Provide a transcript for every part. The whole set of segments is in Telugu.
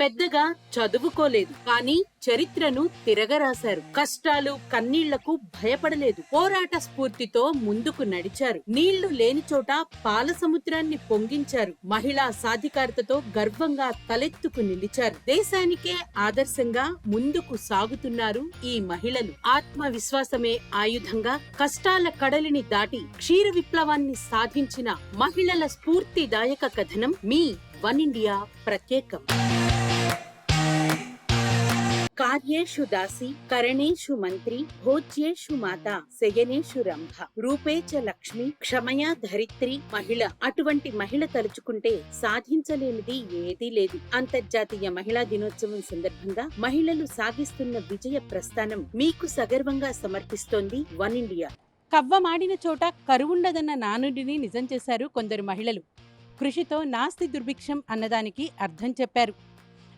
పెద్దగా చదువుకోలేదు. కానీ చరిత్రను తిరగరాశారు. కష్టాలు కన్నీళ్ళకు భయపడలేదు. పోరాట స్ఫూర్తితో ముందుకు నడిచారు. నీళ్ళు లేని చోట పాల సముద్రాన్ని పొంగించారు. మహిళా సాధికారతతో గర్వంగా తలెత్తుకు నిలిచారు. దేశానికే ఆదర్శంగా ముందుకు సాగుతున్నారు ఈ మహిళలు. ఆత్మవిశ్వాసమే ఆయుధంగా కష్టాల కడలిని దాటి క్షీర విప్లవాన్ని సాధించిన మహిళల స్ఫూర్తిదాయక కథనం మీ వన్ ఇండియా ప్రత్యేకం. కార్యేషు దాసి కరణేషు మంత్రి భోజ్యేషు మాత శయనేషు రంభ రూపే చ లక్ష్మి క్షమయా ధరిత్రి మహిళ. అటువంటి మహిళ తలుచుకుంటే సాధించలేనిది ఏదీ లేదు. అంతర్జాతీయ మహిళా దినోత్సవం సందర్భంగా మహిళలు సాగిస్తున్న విజయ ప్రస్థానం మీకు సగర్వంగా సమర్పిస్తోంది వన్ ఇండియా. కవ్వమాడిన చోట కరువుండదన్న నానుడిని నిజం చేశారు కొందరు మహిళలు. కృషితో నాస్తి దుర్భిక్షం అన్నదానికి అర్థం చెప్పారు.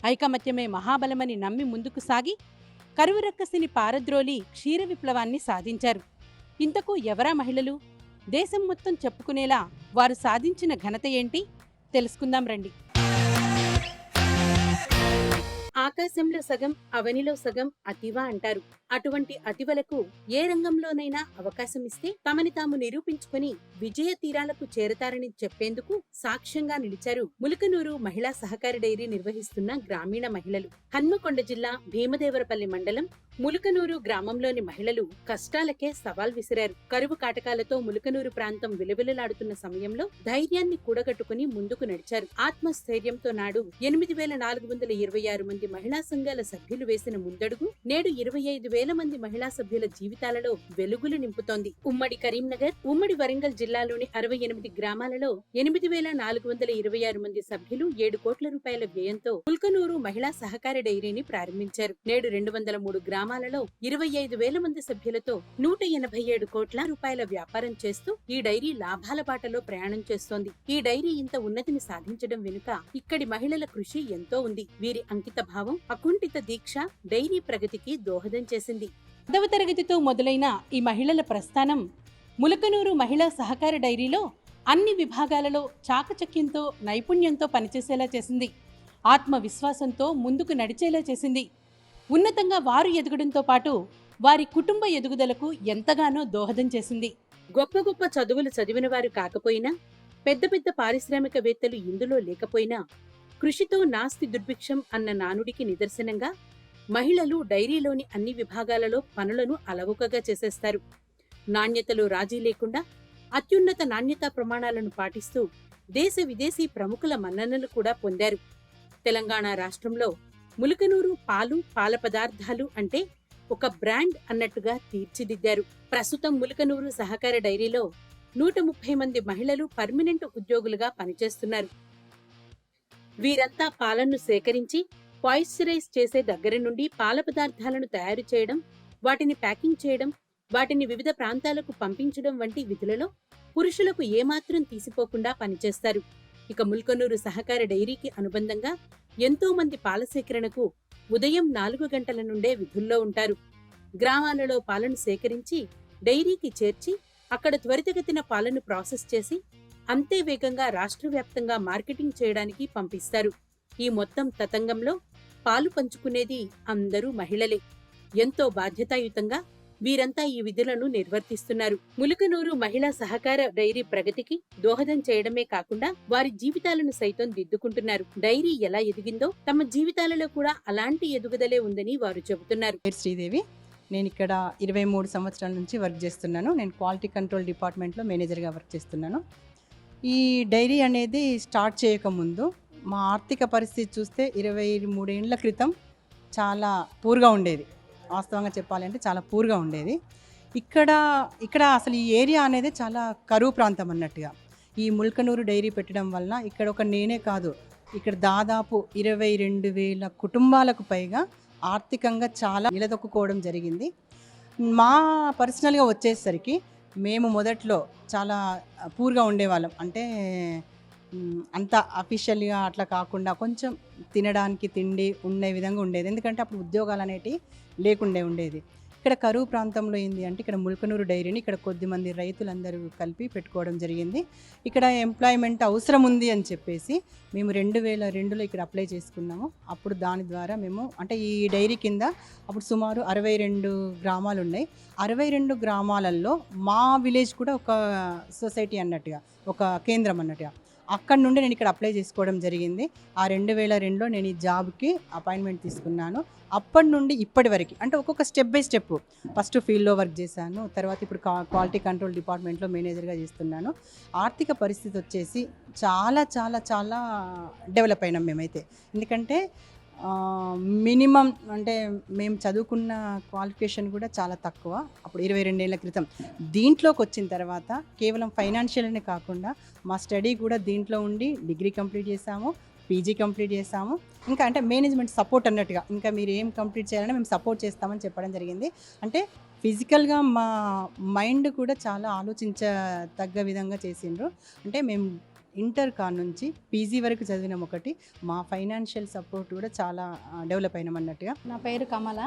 ఐకమత్యమే మహాబలమని నమ్మి ముందుకు సాగి కరువు రక్కసిని పారద్రోలి క్షీర విప్లవాన్ని సాధించారు. ఇంతకు ఎవరా మహిళలు? దేశం మొత్తం చెప్పుకునేలా వారు సాధించిన ఘనత ఏంటి? తెలుసుకుందాం రండి. ఆకాశంలో సగం అవనిలో సగం అతివ అంటారు. అటువంటి అతివలకు ఏ రంగంలోనైనా అవకాశం ఇస్తే తమని తాము నిరూపించుకుని విజయ తీరాలకు చేరతారని చెప్పేందుకు సాక్ష్యంగా నిలిచారు ములకనూరు మహిళా సహకార డైరీ నిర్వహిస్తున్న గ్రామీణ మహిళలు. హన్మకొండ జిల్లా భీమదేవరపల్లి మండలం ములుకనూరు గ్రామంలోని మహిళలు కష్టాలకే సవాల్ విసిరారు. కరువు కాటకాలతో ములుకనూరు ప్రాంతం విలువిలలాడుతున్న సమయంలో ధైర్యాన్ని కూడగట్టుకుని ముందుకు నడిచారు. ఆత్మస్థైర్యంతో నాడు ఎనిమిది వేల నాలుగు వందల ఇరవై ఆరు మంది మహిళా సంఘాల సభ్యులు వేసిన ముందడుగు నేడు ఇరవై ఐదు వేల మంది మహిళా సభ్యుల జీవితాలలో వెలుగులు నింపుతోంది. ఉమ్మడి కరీంనగర్ ఉమ్మడి వరంగల్ జిల్లాలోని అరవై ఎనిమిది గ్రామాలలో ఎనిమిది వేల నాలుగు వందల ఇరవై ఆరు మంది సభ్యులు ఏడు కోట్ల రూపాయల వ్యయంతో పుల్కనూరు మహిళా సహకార డైరీని ప్రారంభించారు. నేడు రెండు వందల మూడు గ్రామాలలో ఇరవై ఐదు వేల మంది సభ్యులతో నూట ఎనభై ఏడు కోట్ల రూపాయల వ్యాపారం చేస్తూ ఈ డైరీ లాభాల బాటలో ప్రయాణం చేస్తోంది. ఈ డైరీ ఇంత ఉన్నతిని సాధించడం వెనుక ఇక్కడి మహిళల కృషి ఎంతో ఉంది. వీరి అంకిత భావం అకుంఠిత దీక్ష డైరీ ప్రగతికి దోహదం చేసింది. పదవ తరగతితో మొదలైన ఈ మహిళల ప్రస్థానం ములకనూరు మహిళా సహకార డైరీలో అన్ని విభాగాలలో చాకచక్యంతో నైపుణ్యంతో పనిచేసేలా చేసింది. ఆత్మవిశ్వాసంతో ముందుకు నడిచేలా చేసింది. ఉన్నతంగా వారు ఎదగడంతో పాటు వారి కుటుంబ ఎదుగుదలకు ఎంతగానో దోహదం చేసింది. గొప్ప గొప్ప చదువులు చదివిన వారు కాకపోయినా పెద్ద పెద్ద పారిశ్రామికవేత్తలు ఇందులో లేకపోయినా కృషితో నాస్తి దుర్భిక్షం అన్న నానుడికి నిదర్శనంగా మహిళలు డైరీలోని అన్ని విభాగాలలో పనులను అలవుకగా చేసేస్తారు. నాణ్యతలో రాజీ లేకుండా అత్యున్నత నాణ్యతా ప్రమాణాలను పాటిస్తూ దేశ విదేశీ ప్రముఖుల మన్ననలు కూడా పొందారు. తెలంగాణ రాష్ట్రంలో ములకనూరు పాలు పాల పదార్థాలు అంటే ఒక బ్రాండ్ అన్నట్టుగా తీర్చిదిద్దారు. ప్రస్తుతం ములకనూరు సహకార డైరీలో నూట ముప్పై మంది మహిళలు పర్మనెంట్ ఉద్యోగులుగా పనిచేస్తున్నారు. వీరంతా పాలను సేకరించి పాయిశ్చరైజ్ చేసే దగ్గర నుండి పాల పదార్థాలను తయారు చేయడం వాటిని ప్యాకింగ్ చేయడం వాటిని వివిధ ప్రాంతాలకు పంపించడం వంటి విధులలో పురుషులకు ఏమాత్రం తీసిపోకుండా పనిచేస్తారు. ఇక ముల్కనూరు సహకార డైరీకి అనుబంధంగా ఎంతో మంది పాల సేకరణకు ఉదయం నాలుగు గంటల నుండే విధుల్లో ఉంటారు. గ్రామాలలో పాలను సేకరించి డైరీకి చేర్చి అక్కడ త్వరితగతిన పాలను ప్రాసెస్ చేసి అంతే వేగంగా రాష్ట్ర వ్యాప్తంగా మార్కెటింగ్ చేయడానికి పంపిస్తారు. ఈ మొత్తం తతంగంలో పాలు పంచుకునేది అందరూ మహిళలే. ఎంతో బాధ్యతాయుతంగా వీరంతా ఈ విధులను నిర్వర్తిస్తున్నారు. ములుకనూరు మహిళా సహకార డైరీ ప్రగతికి దోహదం చేయడమే కాకుండా వారి జీవితాలను సైతం దిద్దుకుంటున్నారు. డైరీ ఎలా ఎదిగిందో తమ జీవితాలలో కూడా అలాంటి ఎదుగుదలే ఉందని వారు చెబుతున్నారు. శ్రీదేవి. నేను ఇక్కడ ఇరవై మూడు సంవత్సరాల నుంచి వర్క్ చేస్తున్నాను. నేను క్వాలిటీ కంట్రోల్ డిపార్ట్మెంట్లో మేనేజర్గా వర్క్ చేస్తున్నాను. ఈ డైరీ అనేది స్టార్ట్ చేయకముందు మా ఆర్థిక పరిస్థితి చూస్తే ఇరవై మూడేళ్ళ క్రితం చాలా పూర్గా ఉండేది. వాస్తవంగా చెప్పాలంటే చాలా పూర్గా ఉండేది. ఇక్కడ ఇక్కడ అసలు ఈ ఏరియా అనేది చాలా కరువు ప్రాంతం అన్నట్టుగా. ఈ ముల్కనూరు డైరీ పెట్టడం వల్ల ఇక్కడ ఒక నేనే కాదు ఇక్కడ దాదాపు ఇరవై రెండు వేల కుటుంబాలకు పైగా ఆర్థికంగా చాలా నిలదొక్కుకోవడం జరిగింది. మా పర్సనల్గా వచ్చేసరికి మేము మొదట్లో చాలా పూర్గా ఉండేవాళ్ళం. అంటే అంత అఫీషియల్గా అట్లా కాకుండా కొంచెం తినడానికి తిండి ఉండే విధంగా ఉండేది. ఎందుకంటే అప్పుడు ఉద్యోగాలు అనేటివి లేకుండే ఉండేది. ఇక్కడ కరువు ప్రాంతంలో ఏంది అంటే ఇక్కడ ముల్కనూరు డైరీని ఇక్కడ కొద్దిమంది రైతులందరూ కలిపి పెట్టుకోవడం జరిగింది. ఇక్కడ ఎంప్లాయ్మెంట్ అవసరం ఉంది అని చెప్పేసి మేము రెండు వేల రెండులో ఇక్కడ అప్లై చేసుకున్నాము. అప్పుడు దాని ద్వారా మేము అంటే ఈ డైరీ కింద అప్పుడు సుమారు అరవై రెండు గ్రామాలు ఉన్నాయి. అరవై రెండు గ్రామాలలో మా విలేజ్ కూడా ఒక సొసైటీ అన్నట్టుగా ఒక కేంద్రం అన్నట్టుగా. అక్కడ నుండి నేను ఇక్కడ అప్లై చేసుకోవడం జరిగింది. ఆ రెండు వేల రెండులో నేను ఈ జాబ్కి అపాయింట్మెంట్ తీసుకున్నాను. అప్పటి నుండి ఇప్పటి వరకు అంటే ఒక్కొక్క స్టెప్ బై స్టెప్. ఫస్ట్ ఫీల్డ్లో వర్క్ చేశాను. తర్వాత ఇప్పుడు క్వాలిటీ కంట్రోల్ డిపార్ట్మెంట్లో మేనేజర్గా చేస్తున్నాను. ఆర్థిక పరిస్థితి వచ్చేసి చాలా చాలా చాలా డెవలప్ అయినాం మేమైతే. ఎందుకంటే మినిమం అంటే మేము చదువుకున్న క్వాలిఫికేషన్ కూడా చాలా తక్కువ. అప్పుడు ఇరవై రెండేళ్ళ క్రితం. దీంట్లోకి వచ్చిన తర్వాత కేవలం ఫైనాన్షియల్నే కాకుండా మా స్టడీ కూడా దీంట్లో ఉండి డిగ్రీ కంప్లీట్ చేసాము పీజీ కంప్లీట్ చేసాము. ఇంకా అంటే మేనేజ్మెంట్ సపోర్ట్ అన్నట్టుగా. ఇంకా మీరు ఏం కంప్లీట్ చేయాలని మేము సపోర్ట్ చేస్తామని చెప్పడం జరిగింది. అంటే ఫిజికల్గా మా మైండ్ కూడా చాలా ఆలోచించ తగ్గ విధంగా చేసిండ్రు. అంటే మేము ఇంటర్ కా నుంచి పీజీ వరకు చదివినాం ఒకటి. మా ఫైనాన్షియల్ సపోర్ట్ కూడా చాలా డెవలప్ అయినాం అన్నట్టుగా. నా పేరు కమల.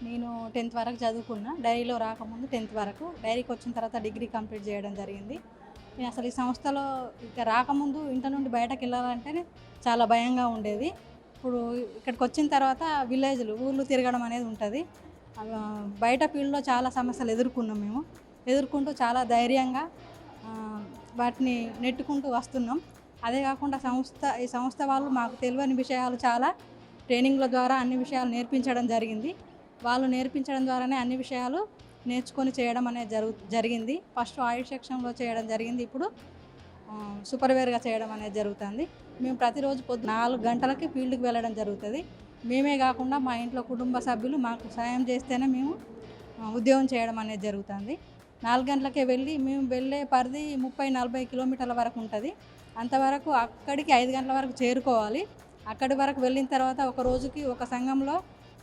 నేను టెన్త్ వరకు చదువుకున్నా. డైరీలో రాకముందు టెన్త్ వరకు. డైరీకి వచ్చిన తర్వాత డిగ్రీ కంప్లీట్ చేయడం జరిగింది. నేను అసలు ఈ సంస్థలో ఇక రాకముందు ఇంటి నుండి బయటకు వెళ్ళాలంటేనే చాలా భయంగా ఉండేది. ఇప్పుడు ఇక్కడికి వచ్చిన తర్వాత విలేజ్లు ఊళ్ళు తిరగడం అనేది ఉంటుంది. బయట ఫీల్డ్లో చాలా సమస్యలు ఎదుర్కొన్నాం మేము. ఎదుర్కొంటూ చాలా ధైర్యంగా వాటిని నెట్టుకుంటూ వస్తున్నాం. అదే కాకుండా సంస్థ ఈ సంస్థ వాళ్ళు మాకు తెలియని విషయాలు చాలా ట్రైనింగ్ల ద్వారా అన్ని విషయాలు నేర్పించడం జరిగింది. వాళ్ళు నేర్పించడం ద్వారానే అన్ని విషయాలు నేర్చుకొని చేయడం అనేది జరుగు జరిగింది. ఫస్ట్ ఆయుష్ సెక్షన్లో చేయడం జరిగింది. ఇప్పుడు సూపర్వేర్గా చేయడం అనేది జరుగుతుంది. మేము ప్రతిరోజు పొద్దు నాలుగు గంటలకి ఫీల్డ్కి వెళ్ళడం జరుగుతుంది. మేమే కాకుండా మా ఇంట్లో కుటుంబ సభ్యులు మాకు సాయం చేస్తేనే మేము ఉద్యోగం చేయడం అనేది జరుగుతుంది. నాలుగు గంటలకే వెళ్ళి మేము వెళ్ళే పరిధి ముప్పై నలభై కిలోమీటర్ల వరకు ఉంటుంది. అంతవరకు అక్కడికి ఐదు గంటల వరకు చేరుకోవాలి. అక్కడి వరకు వెళ్ళిన తర్వాత ఒక రోజుకి ఒక సంఘంలో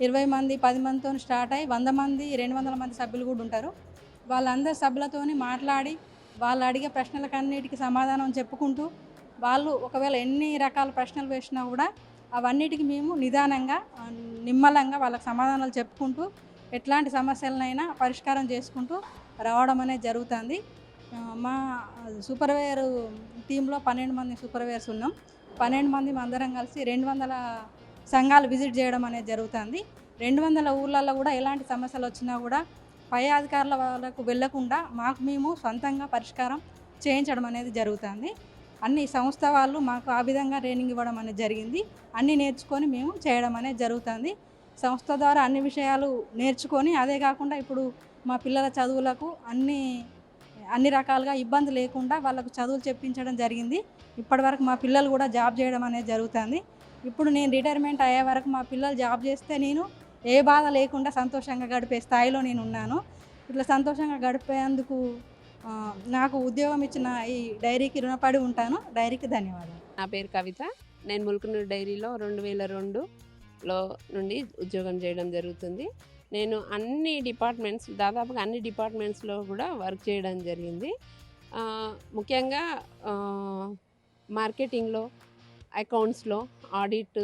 ఇరవై మంది పది మందితో స్టార్ట్ అయ్యి వంద మంది రెండు వందల మంది సభ్యులు కూడా ఉంటారు. వాళ్ళందరి సభ్యులతోని మాట్లాడి వాళ్ళు అడిగే ప్రశ్నలకు అన్నిటికీ సమాధానం చెప్పుకుంటూ వాళ్ళు ఒకవేళ ఎన్ని రకాల ప్రశ్నలు వేసినా కూడా అవన్నిటికి మేము నిదానంగా నిమ్మలంగా వాళ్ళకి సమాధానాలు చెప్పుకుంటూ ఎట్లాంటి సమస్యలనైనా పరిష్కారం చేసుకుంటూ రావడం అనేది జరుగుతుంది మా సూపర్వేర్ టీంలో పన్నెండు మంది సూపర్వేర్స్ ఉన్నాం. పన్నెండు మంది అందరం కలిసి రెండు వందల సంఘాలు విజిట్ చేయడం అనేది జరుగుతుంది. రెండు వందల ఊర్లలో కూడా ఎలాంటి సమస్యలు వచ్చినా కూడా పై అధికారుల వాళ్ళకు వెళ్ళకుండా మాకు మేము సొంతంగా పరిష్కారం చేయించడం అనేది జరుగుతుంది. అన్ని సంస్థ వాళ్ళు మాకు ఆ విధంగా ట్రైనింగ్ ఇవ్వడం అనేది జరిగింది. అన్నీ నేర్చుకొని మేము చేయడం అనేది జరుగుతుంది. సంస్థ ద్వారా అన్ని విషయాలు నేర్చుకొని అదే కాకుండా ఇప్పుడు మా పిల్లల చదువులకు అన్ని అన్ని రకాలుగా ఇబ్బంది లేకుండా వాళ్ళకు చదువులు చెప్పించడం జరిగింది. ఇప్పటివరకు మా పిల్లలు కూడా జాబ్ చేయడం అనేది జరుగుతుంది. ఇప్పుడు నేను రిటైర్మెంట్ అయ్యే వరకు మా పిల్లలు జాబ్ చేస్తే నేను ఏ బాధ లేకుండా సంతోషంగా గడిపే స్థాయిలో నేను ఉన్నాను. ఇట్లా సంతోషంగా గడిపేందుకు నాకు ఉద్యోగం ఇచ్చిన ఈ డైరీకి రుణపడి ఉంటాను. డైరీకి ధన్యవాదాలు. నా పేరు కవిత. నేను ములుకునూరు డైరీలో రెండు వేల రెండులో నుండి ఉద్యోగం చేయడం జరుగుతుంది. నేను అన్ని డిపార్ట్మెంట్స్ దాదాపుగా అన్ని డిపార్ట్మెంట్స్లో కూడా వర్క్ చేయడం జరిగింది. ముఖ్యంగా మార్కెటింగ్లో అకౌంట్స్లో ఆడిట్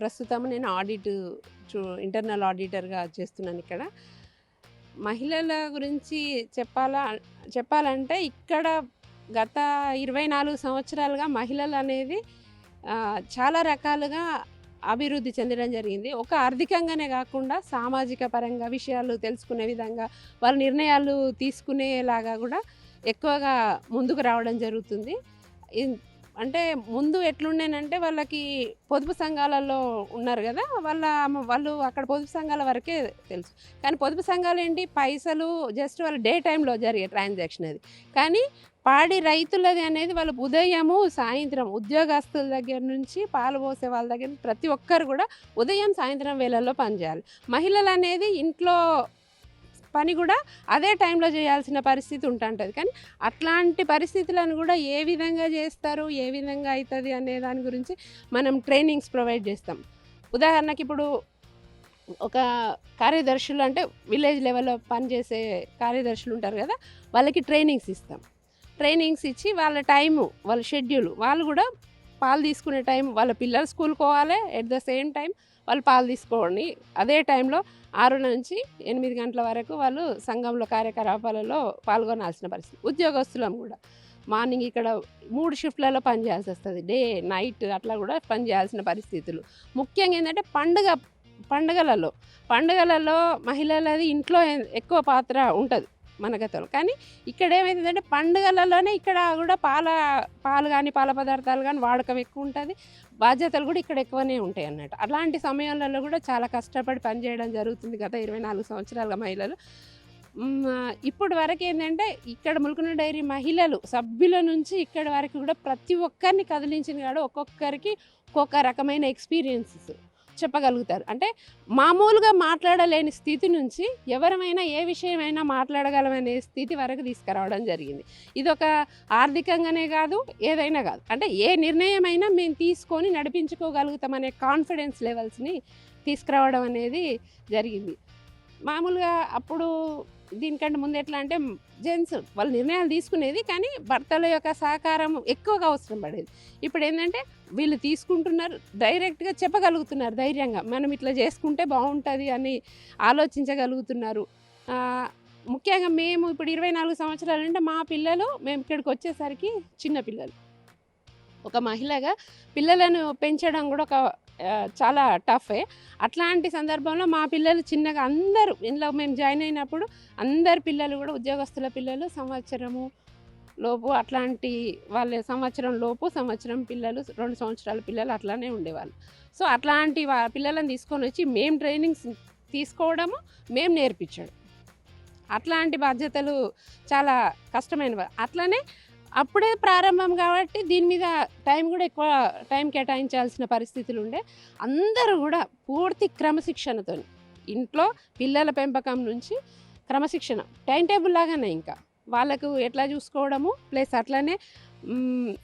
ప్రస్తుతం నేను ఆడిట్ చూ ఇంటర్నల్ ఆడిటర్గా చేస్తున్నాను ఇక్కడ. మహిళల గురించి చెప్పాలా చెప్పాలంటే ఇక్కడ గత ఇరవై నాలుగు సంవత్సరాలుగా మహిళలు అనేది చాలా రకాలుగా అభివృద్ధి చెందడం జరిగింది. ఒక ఆర్థికంగానే కాకుండా సామాజిక పరంగా విషయాలు తెలుసుకునే విధంగా వారి నిర్ణయాలు తీసుకునేలాగా కూడా ఎక్కువగా ముందుకు రావడం జరుగుతుంది. అంటే ముందు ఎట్లుండేనంటే వాళ్ళకి పొదుపు సంఘాలలో ఉన్నారు కదా వాళ్ళ వాళ్ళు అక్కడ పొదుపు సంఘాల వరకే తెలుసు. కానీ పొదుపు సంఘాలు ఏంటి? పైసలు జస్ట్ వాళ్ళ డే టైంలో జరిగే ట్రాన్సాక్షన్ అది. కానీ పాడి రైతులది అనేది వాళ్ళ ఉదయము సాయంత్రం ఉద్యోగస్తుల దగ్గర నుంచి పాలు పోసే వాళ్ళ దగ్గర నుంచి ప్రతి ఒక్కరు కూడా ఉదయం సాయంత్రం వేళల్లో పనిచేయాలి. మహిళలు అనేది ఇంట్లో పని కూడా అదే టైంలో చేయాల్సిన పరిస్థితి ఉంటుంటుంది. కానీ అట్లాంటి పరిస్థితులను కూడా ఏ విధంగా చేస్తారు ఏ విధంగా అవుతుంది అనే దాని గురించి మనం ట్రైనింగ్స్ ప్రొవైడ్ చేస్తాం. ఉదాహరణకి ఇప్పుడు ఒక కార్యదర్శులు అంటే విలేజ్ లెవెల్లో పనిచేసే కార్యదర్శులు ఉంటారు కదా వాళ్ళకి ట్రైనింగ్స్ ఇస్తాం. ట్రైనింగ్స్ ఇచ్చి వాళ్ళ టైము వాళ్ళ షెడ్యూల్. వాళ్ళు కూడా పాలు తీసుకునే టైం వాళ్ళ పిల్లలు స్కూల్కి పోవాలి ఎట్ ద సేమ్ టైం వాళ్ళు పాలు తీసుకోండి. అదే టైంలో ఆరు నుంచి ఎనిమిది గంటల వరకు వాళ్ళు సంఘంలో కార్యకలాపాలలో పాల్గొనాల్సిన పరిస్థితి. ఉద్యోగస్తులం కూడా. మార్నింగ్ ఇక్కడ మూడు షిఫ్ట్లలో పనిచేయాల్సి వస్తుంది. డే నైట్ అట్లా కూడా పనిచేయాల్సిన పరిస్థితులు. ముఖ్యంగా ఏంటంటే పండుగ పండుగలలో పండుగలలో మహిళలది ఇంట్లో ఎక్కువ పాత్ర ఉంటుంది. మన గతంలో. కానీ ఇక్కడ ఏమైతుందంటే పండుగలలోనే ఇక్కడ కూడా పాల పాలు కానీ పాల పదార్థాలు కానీ వాడకం ఎక్కువ ఉంటుంది. బాధ్యతలు కూడా ఇక్కడ ఎక్కువనే ఉంటాయి అన్నట్టు. అలాంటి సమయాలలో కూడా చాలా కష్టపడి పనిచేయడం జరుగుతుంది గత ఇరవై నాలుగు సంవత్సరాలుగా మహిళలు. మ్, ఇప్పుడు వరకు ఏంటంటే ఇక్కడ ములుకున్న డైరీ మహిళలు సభ్యుల నుంచి ఇక్కడ వరకు కూడా ప్రతి ఒక్కరిని కదిలించిన కాడ ఒక్కొక్కరికి ఒక్కొక్క రకమైన ఎక్స్పీరియన్సెస్. చెప్పగలుగుతారు. అంటే మామూలుగా మాట్లాడలేని స్థితి నుంచి ఎవరమైనా ఏ విషయమైనా మాట్లాడగలమనే స్థితి వరకు తీసుకురావడం జరిగింది. ఇది ఒక ఆర్థికంగానే కాదు ఏదైనా కాదు. అంటే ఏ నిర్ణయమైనా మేము తీసుకొని నడిపించుకోగలుగుతామనే కాన్ఫిడెన్స్ లెవెల్స్ని తీసుకురావడం అనేది జరిగింది. మామూలుగా అప్పుడు దీనికంటే ముందు ఎట్లా అంటే జెంట్స్ వాళ్ళు నిర్ణయాలు తీసుకునేది కానీ భర్తల యొక్క సహకారం ఎక్కువగా అవసరం పడేది. ఇప్పుడు ఏంటంటే వీళ్ళు తీసుకుంటున్నారు డైరెక్ట్గా చెప్పగలుగుతున్నారు ధైర్యంగా. మనం ఇట్లా చేసుకుంటే బాగుంటుంది అని ఆలోచించగలుగుతున్నారు. ముఖ్యంగా మేము ఇప్పుడు ఇరవై నాలుగు సంవత్సరాలు అంటే మా పిల్లలు మేము ఇక్కడికి వచ్చేసరికి చిన్న పిల్లలు. ఒక మహిళగా పిల్లలను పెంచడం కూడా ఒక చాలా టఫే అట్లాంటి సందర్భంలో మా పిల్లలు చిన్నగా అందరూ ఇంట్లో మేము జాయిన్ అయినప్పుడు అందరు పిల్లలు కూడా ఉద్యోగస్తుల పిల్లలు సంవత్సరము లోపు అట్లాంటి వాళ్ళ సంవత్సరం లోపు సంవత్సరం పిల్లలు రెండు సంవత్సరాల పిల్లలు అట్లానే ఉండేవాళ్ళు. సో అట్లాంటి వా పిల్లలను తీసుకొని వచ్చి మేము ట్రైనింగ్స్ తీసుకోవడము మేము నేర్పించడం. అట్లాంటి బాధ్యతలు చాలా కష్టమైనవి. అట్లనే అప్పుడే ప్రారంభం కాబట్టి దీని మీద టైం కూడా ఎక్కువ టైం కేటాయించాల్సిన పరిస్థితులు ఉండే. అందరూ కూడా పూర్తి క్రమశిక్షణతో ఇంట్లో పిల్లల పెంపకం నుంచి క్రమశిక్షణ టైం టేబుల్ లాగానే ఇంకా. వాళ్ళకు ఎట్లా చూసుకోవడము ప్లస్ అట్లనే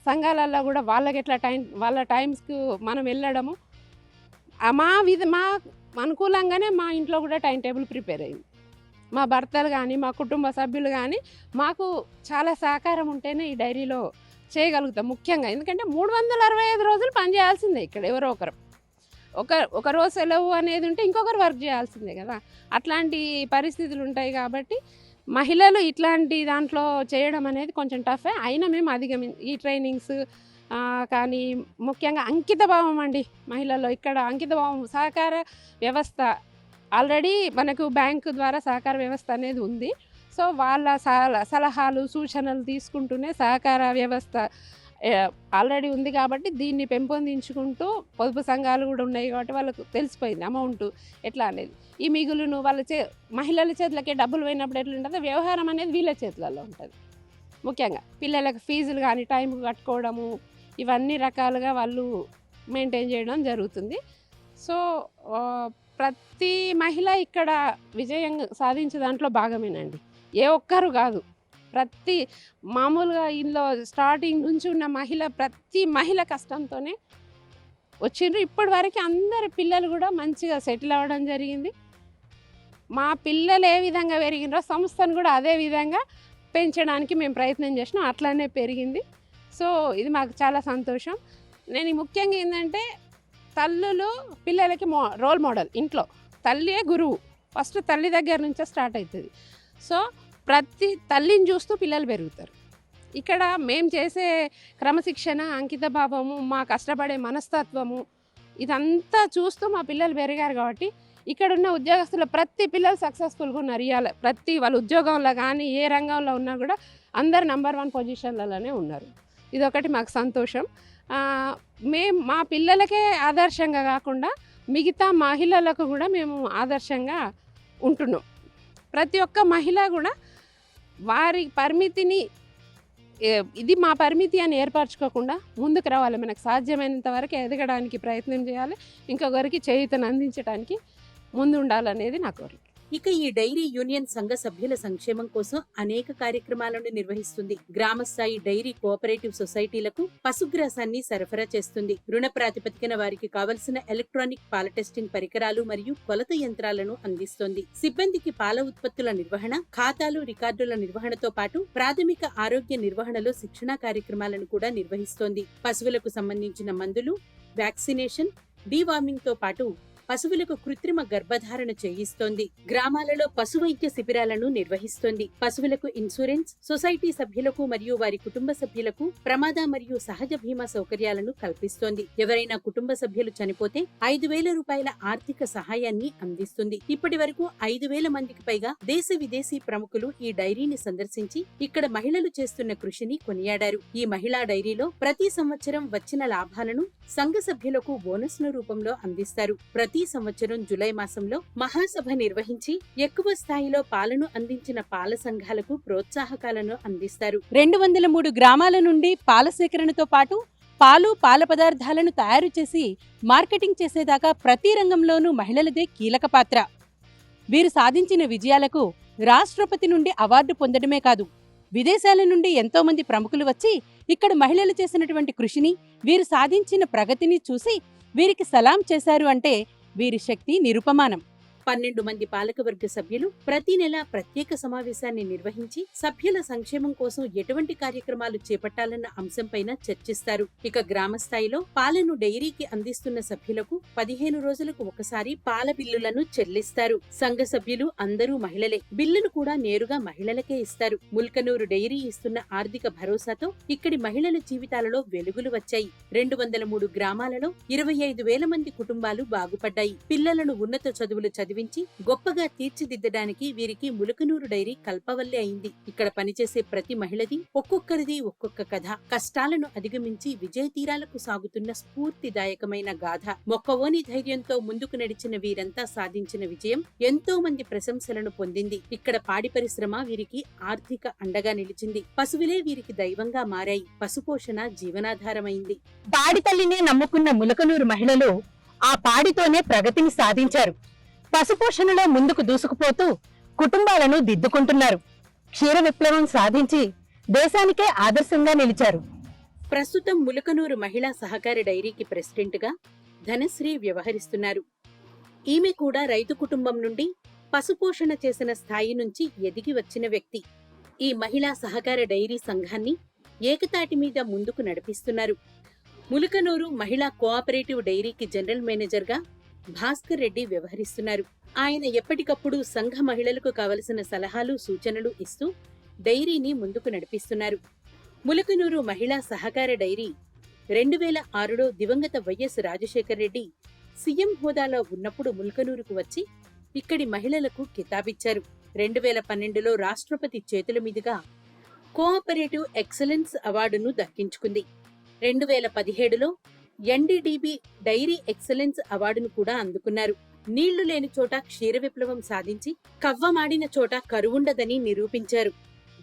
సంఘాలలో కూడా వాళ్ళకి ఎట్లా టైం వాళ్ళ టైమ్స్కు మనం వెళ్ళడము. మా విధ మా అనుకూలంగానే మా ఇంట్లో కూడా టైం టేబుల్ ప్రిపేర్ అయింది. మా భర్తలు కానీ మా కుటుంబ సభ్యులు కానీ మాకు చాలా సహకారం ఉంటేనే ఈ డైరీలో చేయగలుగుతాం ముఖ్యంగా. ఎందుకంటే మూడు వందల అరవై ఐదు రోజులు పని చేయాల్సిందే ఇక్కడ ఎవరో ఒకరు. ఒక ఒక రోజు సెలవు అనేది ఉంటే ఇంకొకరు వర్క్ చేయాల్సిందే కదా. అట్లాంటి పరిస్థితులు ఉంటాయి కాబట్టి మహిళలు ఇట్లాంటి దాంట్లో చేయడం అనేది కొంచెం టఫే అయినా మేము అధిగమి ఈ ట్రైనింగ్స్ కానీ ముఖ్యంగా అంకిత భావం అండి మహిళల్లో. ఇక్కడ అంకిత భావం సహకార వ్యవస్థ ఆల్రెడీ మనకు బ్యాంకు ద్వారా సహకార వ్యవస్థ అనేది ఉంది. సో వాళ్ళ సలహాలు సూచనలు తీసుకుంటూనే సహకార వ్యవస్థ ఆల్రెడీ ఉంది కాబట్టి దీన్ని పెంపొందించుకుంటూ పొదుపు సంఘాలు కూడా ఉన్నాయి కాబట్టి వాళ్ళకు తెలిసిపోయింది అమౌంట్ ఎట్లా అనేది. ఈ మిగులును వాళ్ళ చే మహిళల చేతులకే డబ్బులు పోయినప్పుడు ఎట్లా ఉంటుందో? వ్యవహారం అనేది వీళ్ళ చేతులలో ఉంటుంది. ముఖ్యంగా పిల్లలకు ఫీజులు కానీ టైంకి కట్టుకోవడము ఇవన్నీ రకాలుగా వాళ్ళు మెయింటైన్ చేయడం జరుగుతుంది. సో ప్రతి మహిళ ఇక్కడ విజయం సాధించే దాంట్లో భాగమేనండి. ఏ ఒక్కరు కాదు. ప్రతి మామూలుగా ఇందులో స్టార్టింగ్ నుంచి ఉన్న మహిళ ప్రతి మహిళ కష్టంతోనే వచ్చిండ్రు. ఇప్పటి వరకు అందరి పిల్లలు కూడా మంచిగా సెటిల్ అవ్వడం జరిగింది. మా పిల్లలు ఏ విధంగా పెరిగినరో సంస్థను కూడా అదే విధంగా పెంచడానికి మేము ప్రయత్నం చేసినాం. అట్లానే పెరిగింది. సో ఇది మాకు చాలా సంతోషం. నేను ముఖ్యంగా ఏంటంటే తల్లులు పిల్లలకి మో రోల్ మోడల్ ఇంట్లో. తల్లియే గురువు. ఫస్ట్ తల్లి దగ్గర నుంచే స్టార్ట్ అవుతుంది సో ప్రతి తల్లిని చూస్తూ పిల్లలు పెరుగుతారు. ఇక్కడ మేము చేసే క్రమశిక్షణ అంకిత భావము మా కష్టపడే మనస్తత్వము ఇదంతా చూస్తూ మా పిల్లలు పెరిగారు కాబట్టి ఇక్కడ ఉన్న ఉద్యోగస్తులు ప్రతి పిల్లలు సక్సెస్ఫుల్గా ఉన్నారు. ఇవాళ ప్రతి వాళ్ళ ఉద్యోగంలో కానీ ఏ రంగంలో ఉన్నా కూడా అందరు నంబర్ వన్ పొజిషన్లలోనే ఉన్నారు. ఇదొకటి మాకు సంతోషం. మేము మా పిల్లలకే ఆదర్శంగా కాకుండా మిగతా మహిళలకు కూడా మేము ఆదర్శంగా ఉంటున్నాం. ప్రతి ఒక్క మహిళ కూడా వారి పరిమితిని ఇది మా పరిమితి అని ఏర్పరచుకోకుండా ముందుకు రావాలి. మనకు సాధ్యమైనంత వరకు ఎదగడానికి ప్రయత్నం చేయాలి. ఇంకొకరికి చేయుతను అందించడానికి ముందు ఉండాలనేది నా కోరిక. ఇక ఈ డైరీ యూనియన్ సంఘ సభ్యుల సంక్షేమం కోసం అనేక కార్యక్రమాలను నిర్వహిస్తుంది. గ్రామ స్థాయి డైరీ కోఆపరేటివ్ సొసైటీలకు పశుగ్రాసాన్ని సరఫరా చేస్తుంది. రుణ ప్రాతిపదికన వారికి కావలసిన ఎలక్ట్రానిక్ పాల టెస్టింగ్ పరికరాలు మరియు కొలత యంత్రాలను అందిస్తోంది. సిబ్బందికి పాల ఉత్పత్తుల నిర్వహణ ఖాతాలు రికార్డుల నిర్వహణతో పాటు ప్రాథమిక ఆరోగ్య నిర్వహణలో శిక్షణా కార్యక్రమాలను కూడా నిర్వహిస్తోంది. పశువులకు సంబంధించిన మందులు వ్యాక్సినేషన్ డీవార్మింగ్తో పాటు పశువులకు కృత్రిమ గర్భధారణ చేయిస్తోంది. గ్రామాలలో పశు వైద్య శిబిరాలను నిర్వహిస్తోంది. పశువులకు ఇన్సూరెన్స్ సొసైటీ సభ్యులకు మరియు వారి కుటుంబ సభ్యులకు ప్రమాద మరియు సహజ బీమా సౌకర్యాలను కల్పిస్తోంది. ఎవరైనా కుటుంబ సభ్యులు చనిపోతే ఐదు వేల రూపాయల ఆర్థిక సహాయాన్ని అందిస్తుంది. ఇప్పటి వరకు ఐదు వేల మందికి పైగా దేశ విదేశీ ప్రముఖులు ఈ డైరీని సందర్శించి ఇక్కడ మహిళలు చేస్తున్న కృషిని కొనియాడారు. ఈ మహిళా డైరీలో ప్రతి సంవత్సరం వచ్చిన లాభాలను సంఘ సభ్యులకు బోనస్ను రూపంలో అందిస్తారు. ప్రతి సంవత్సరం జులై మాసంలో మహాసభ నిర్వహించి ఎక్కువ స్థాయిలో పాలను అందించిన పాల సంఘాలకు ప్రోత్సాహకాలను అందిస్తారు. రెండు వందల మూడు గ్రామాల నుండి పాల సేకరణతో పాటు పాలు పాల పదార్థాలను తయారు చేసి మార్కెటింగ్ చేసేదాకా ప్రతి రంగంలోనూ మహిళలదే కీలక పాత్ర. వీరు సాధించిన విజయాలకు రాష్ట్రపతి నుండి అవార్డు పొందడమే కాదు విదేశాల నుండి ఎంతో మంది ప్రముఖులు వచ్చి ఇక్కడ మహిళలు చేసినటువంటి కృషిని వీరు సాధించిన ప్రగతిని చూసి వీరికి సలాం చేశారు అంటే వీరి శక్తి నిరుపమానం. పన్నెండు మంది పాలకవర్గ సభ్యులు ప్రతి నెల ప్రత్యేక సమావేశాన్ని నిర్వహించి సభ్యుల సంక్షేమం కోసం ఎటువంటి కార్యక్రమాలు చేపట్టాలన్న అంశంపైన చర్చిస్తారు. ఇక గ్రామ స్థాయిలో పాలను డైరీకి అందిస్తున్న సభ్యులకు పదిహేను రోజులకు ఒకసారి పాల బిల్లులను చెల్లిస్తారు. సంఘ సభ్యులు అందరూ మహిళలే. బిల్లును కూడా నేరుగా మహిళలకే ఇస్తారు. ముల్కనూరు డైరీ ఇస్తున్న ఆర్థిక భరోసాతో ఇక్కడి మహిళల జీవితాలలో వెలుగులు వచ్చాయి. రెండు వందల మూడు గ్రామాలలో ఇరవై ఐదు వేల మంది కుటుంబాలు బాగుపడ్డాయి. పిల్లలను ఉన్నత చదువులు చదివించి గొప్పగా తీర్చిదిద్దడానికి వీరికి ములకనూరు డైరీ కల్పవల్లి అయింది. ఇక్కడ పనిచేసే ప్రతి మహిళది ఒక్కొక్కరిది ఒక్కొక్క కథ. కష్టాలను అధిగమించి విజయ తీరాలకు సాగుతున్న స్ఫూర్తిదాయకమైన గాథ. మొక్కవోని ధైర్యంతో ముందుకు నడిచిన వీరంతా సాధించిన విజయం ఎంతో మంది ప్రశంసలను పొందింది. ఇక్కడ పాడి పరిశ్రమ వీరికి ఆర్థిక అండగా నిలిచింది. పశువులే వీరికి దైవంగా మారాయి. పశుపోషణ జీవనాధారమైంది. పాడి తల్లినే నమ్ముకున్న ములకనూరు మహిళలు ఆ పాడితోనే ప్రగతిని సాధించారు. పశుపోషణలో ముందుకు దూసుకుపోతూ కుటుంబాలను దిద్దుకుంటున్నారు. క్షీర విప్లవం సాధించి దేశానికే ఆదర్శంగా నిలిచారు. ప్రస్తుతం ములకనూరు మహిళా సహకార డైరీకి ప్రెసిడెంట్గా ధనశ్రీ వ్యవహరిస్తున్నారు. ఈమె కూడా రైతు కుటుంబం నుండి పశుపోషణ చేసిన స్థాయి నుంచి ఎదిగి వచ్చిన వ్యక్తి. ఈ మహిళా సహకార డైరీ సంఘాన్ని ఏకతాటి మీద ముందుకు నడిపిస్తున్నారు. ములకనూరు మహిళా కోఆపరేటివ్ డైరీకి జనరల్ మేనేజర్గా భాస్కర్ రెడ్డి వ్యవహరిస్తున్నారు. ఆయన ఎప్పటికప్పుడు సంఘ మహిళలకు కావలసిన సలహాలు సూచనలు ఇస్తూ డైరీని ముందుకు నడిపిస్తున్నారు. ములకనూరు మహిళా సహకార డైరీ రెండు వేల ఆరులో దివంగత వైఎస్ రాజశేఖర్ రెడ్డి సీఎం హోదాలో ఉన్నప్పుడు ముల్కనూరుకు వచ్చి ఇక్కడి మహిళలకు కితాబిచ్చారు. రెండు వేల పన్నెండులో రాష్ట్రపతి చేతుల మీదుగా కోఆపరేటివ్ ఎక్సలెన్స్ అవార్డును దక్కించుకుంది. రెండు వేల పదిహేడులో ఎన్డీడీబీ డైరీ ఎక్సలెన్స్ అవార్డును కూడా అందుకున్నారు. నీళ్ళు లేని చోట క్షీర విప్లవం సాధించి కవ్వమాడిన చోట కరువుండదని నిరూపించారు.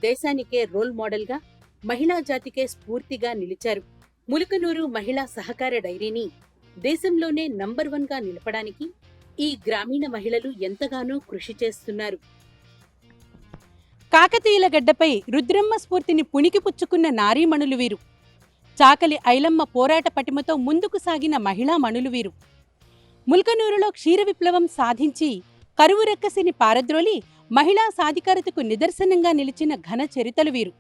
దేశానికే రోల్ మోడల్గా మహిళా జాతికే స్ఫూర్తిగా నిలిచారు. ములకనూరు మహిళా సహకార డైరీని దేశంలోనే నంబర్ వన్గా నిలపడానికి ఈ గ్రామీణ మహిళలు ఎంతగానో కృషి చేస్తున్నారు. కాకతీయుల గడ్డపై రుద్రమ్మ స్ఫూర్తిని పుణికి పుచ్చుకున్న నారీమణులు వీరు. చాకలి ఐలమ్మ పోరాట పటిమతో ముందుకు సాగిన మహిళా మణులు వీరు. ముల్కనూరులో క్షీర విప్లవం సాధించి కరువు రెక్కసిని పారద్రోలి మహిళా సాధికారతకు నిదర్శనంగా నిలిచిన ఘన చరితలు వీరు.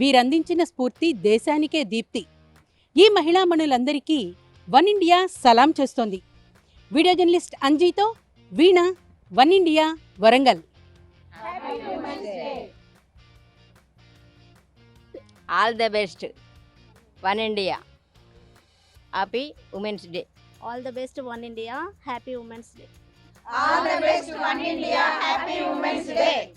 వీరందించిన స్ఫూర్తి దేశానికే దీప్తి. ఈ మహిళా మణులందరికీ వన్ ఇండియా సలాం చేస్తోంది. Video journalist అంజీతో Veena One India Warangal. All the best One India happy women's day all the best One India happy women's day All the best, One India. Happy Women's Day.